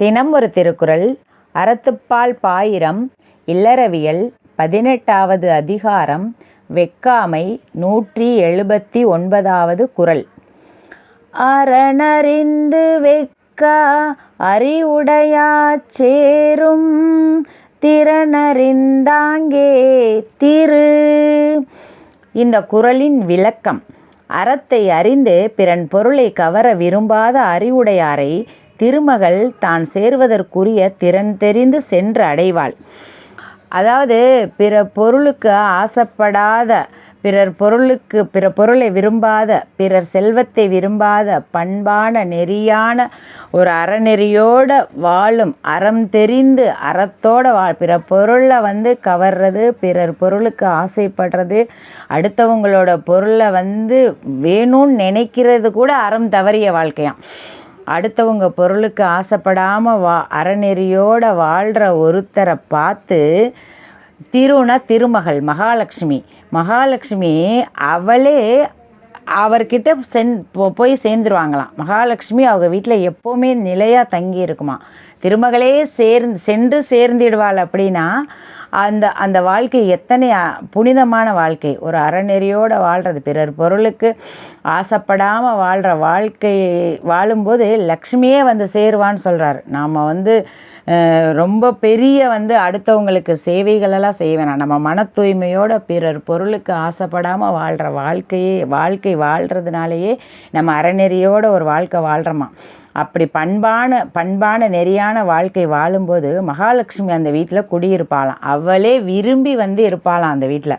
தினம் ஒரு திருக்குறள் அறத்துப்பால் பாயிரம் இல்லறவியல் பதினெட்டாவது அதிகாரம் வெக்காமை நூற்றி எழுபத்தி ஒன்பதாவது குறள். அறணறிந்து வெக்கா அறிவுடையா சேரும் திறனறிந்தாங்கே திரு. இந்த குறளின் விளக்கம் அறத்தை அறிந்து பிறன் பொருளை கவர விரும்பாத அறிவுடையாரை திருமகள் தான் சேர்வதற்குரிய திறன் தெரிந்து சென்று அடைவாள். அதாவது பிற பொருளுக்கு ஆசைப்படாத பிறர் பொருளுக்கு பிற பொருளை விரும்பாத பிறர் செல்வத்தை விரும்பாத பண்பான நெறியான ஒரு அறநெறியோடு வாழும் அறம் தெரிந்து அறத்தோட வா பிற பொருளை வந்து கவர்றது பிறர் பொருளுக்கு ஆசைப்படுறது அடுத்தவங்களோட பொருளை வந்து வேணும்னு நினைக்கிறது கூட அறம் தவறிய வாழ்க்கையாம். அடுத்தவங்க பொருளுக்கு ஆசைப்படாமல் வா அறநெறியோடு வாழ்கிற ஒருத்தரை பார்த்து திருனா திருமகள் மகாலட்சுமி. மகாலட்சுமி அவளே அவர்கிட்ட சென் போய் சேர்ந்துருவாங்களாம். மகாலட்சுமி அவங்க வீட்டில் எப்போவுமே நிலையாக தங்கி இருக்குமா திருமகளே சேர்ந்து சென்று சேர்ந்திடுவாள் அப்படின்னா அந்த அந்த வாழ்க்கை எத்தனை புனிதமான வாழ்க்கை. ஒரு அறநெறியோடு வாழ்கிறது பிறர் பொருளுக்கு ஆசைப்படாமல் வாழ்கிற வாழ்க்கை வாழும்போது லக்ஷ்மியே வந்து சேருவான்னு சொல்கிறாரு நாம் வந்து ரொம்ப பெரிய வந்து அடுத்தவங்களுக்கு சேவைகளெல்லாம் செய்ய வேணாம். நம்ம மன தூய்மையோட பிறர் பொருளுக்கு ஆசைப்படாமல் வாழ்கிற வாழ்க்கையே வாழ்க்கை வாழ்கிறதுனாலேயே நம்ம அறநெறியோட ஒரு வாழ்க்கை வாழ்கிறோமா அப்படி பண்பான பண்பான நெறியான வாழ்க்கை வாழும்போது மகாலட்சுமி அந்த வீட்டில் குடியிருப்பாளாம். அவளே விரும்பி வந்து இருப்பாளாம் அந்த வீட்டில்.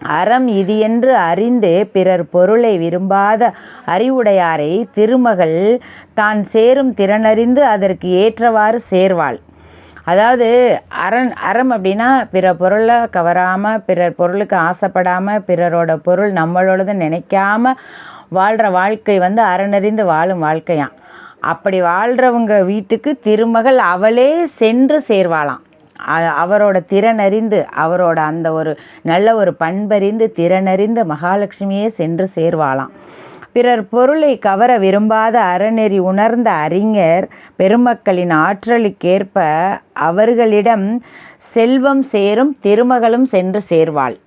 அறம் இது என்று அறிந்து பிறர் பொருளை விரும்பாத அறிவுடையாரை திருமகள் தான் சேரும் திறனறிந்து அதற்கு ஏற்றவாறு சேர்வாள். அதாவது அரண் அறம் அப்படின்னா பிற பொருளை கவராமல் பிறர் பொருளுக்கு ஆசைப்படாமல் பிறரோட பொருள் நம்மளோடது நினைக்காம வாழ்கிற வாழ்க்கை வந்து அறனறிந்து வாழும் வாழ்க்கையாம். அப்படி வாழ்கிறவங்க வீட்டுக்கு திருமகள் அவளே சென்று சேர்வாளாம். அவரோட திறனறிந்து அவரோட அந்த ஒரு நல்ல ஒரு பண்பறிந்து திறனறிந்து மகாலட்சுமியே சென்று சேர்வாளாம். பிறர் பொருளை கவர விரும்பாத அறநெறி உணர்ந்த அறிஞர் பெருமக்களின் ஆற்றலுக்கேற்ப அவர்களிடம் செல்வம் சேரும் திருமகளும் சென்று சேர்வாள்.